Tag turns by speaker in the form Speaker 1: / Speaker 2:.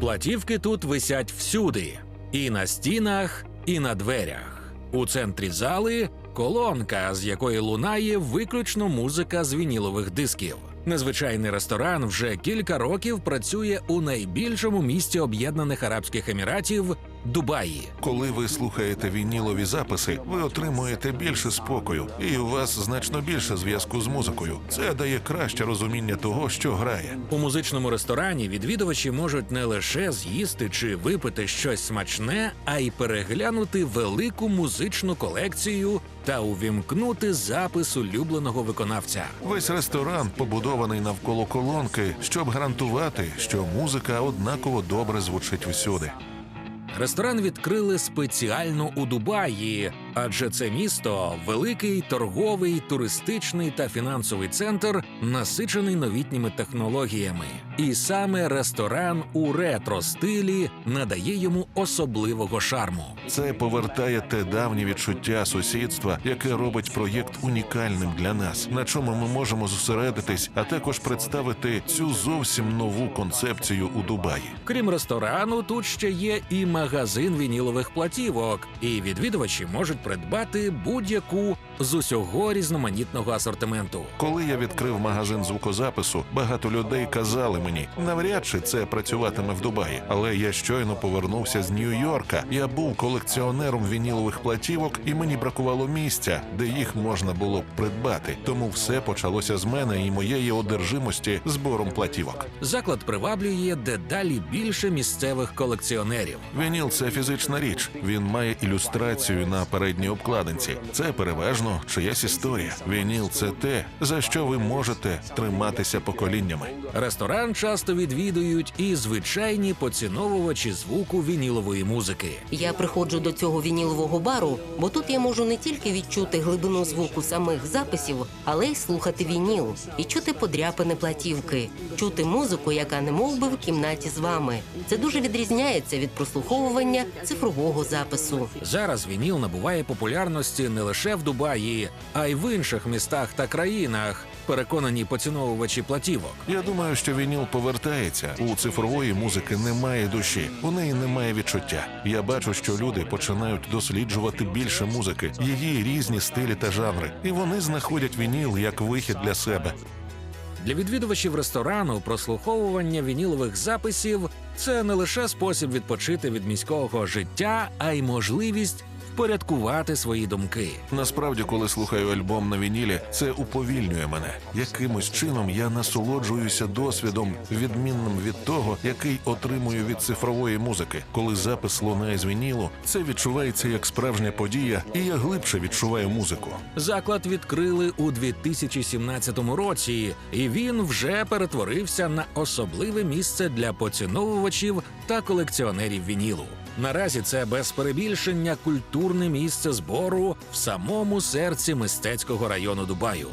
Speaker 1: Платівки тут висять всюди: і на стінах, і на дверях. У центрі зали колонка, з якої лунає виключно музика з вінілових дисків. Незвичайний ресторан вже кілька років працює у найбільшому місті Об'єднаних Арабських Еміратів Дубаї.
Speaker 2: Коли ви слухаєте вінілові записи, ви отримуєте більше спокою, і у вас значно більше зв'язку з музикою. Це дає краще розуміння того, що грає.
Speaker 1: У музичному ресторані відвідувачі можуть не лише з'їсти чи випити щось смачне, а й переглянути велику музичну колекцію та увімкнути запис улюбленого виконавця.
Speaker 2: Весь ресторан побудований навколо колонки, щоб гарантувати, що музика однаково добре звучить всюди.
Speaker 1: Ресторан відкрили спеціально у Дубаї, адже це місто великий торговий, туристичний та фінансовий центр, насичений новітніми технологіями. І саме ресторан у ретро стилі надає йому особливого шарму.
Speaker 2: Це повертає те давнє відчуття сусідства, яке робить проєкт унікальним для нас, на чому ми можемо зосередитись, а також представити цю зовсім нову концепцію у Дубаї.
Speaker 1: Крім ресторану, тут ще є і магазин вінілових платівок, і відвідувачі можуть придбати будь-яку з усього різноманітного асортименту.
Speaker 2: Коли я відкрив магазин звукозапису, багато людей казали мені, навряд чи це працюватиме в Дубаї. Але я щойно повернувся з Нью-Йорка. Я був колекціонером вінілових платівок, і мені бракувало місця, де їх можна було б придбати. Тому все почалося з мене і моєї одержимості збором платівок.
Speaker 1: Заклад приваблює дедалі більше місцевих колекціонерів.
Speaker 2: Вініл це фізична річ. Він має ілюстрацію на передній обкладинці. Це переважно чиясь історія. Вініл це те, за що ви можете триматися поколіннями.
Speaker 1: Ресторан часто відвідують і звичайні поціновувачі звуку вінілової музики.
Speaker 3: Я приходжу до цього вінілового бару, бо тут я можу не тільки відчути глибину звуку самих записів, але й слухати вініл і чути подряпини платівки, чути музику, яка не мов би в кімнаті з вами. Це дуже відрізняється від прослуховування цифрового запису.
Speaker 1: Зараз вініл набуває популярності не лише в Дубаї, а й в інших містах та країнах. Переконані поціновувачі платівок.
Speaker 2: Я думаю, що вініл повертається. У цифрової музики немає душі, у неї немає відчуття. Я бачу, що люди починають досліджувати більше музики, її різні стилі та жанри, і вони знаходять вініл як вихід для себе.
Speaker 1: Для відвідувачів ресторану прослуховування вінілових записів це не лише спосіб відпочити від міського життя, а й можливість впорядкувати свої думки.
Speaker 2: Насправді, коли слухаю альбом на вінілі, це уповільнює мене. Якимось чином я насолоджуюся досвідом, відмінним від того, який отримую від цифрової музики. Коли запис лунає з вінілу, це відчувається як справжня подія, і я глибше відчуваю музику.
Speaker 1: Заклад відкрили у 2017 році, і він вже перетворився на особливе місце для поціновувачів та колекціонерів вінілу. Наразі це без перебільшення культурне місце збору в самому серці мистецького району Дубаю.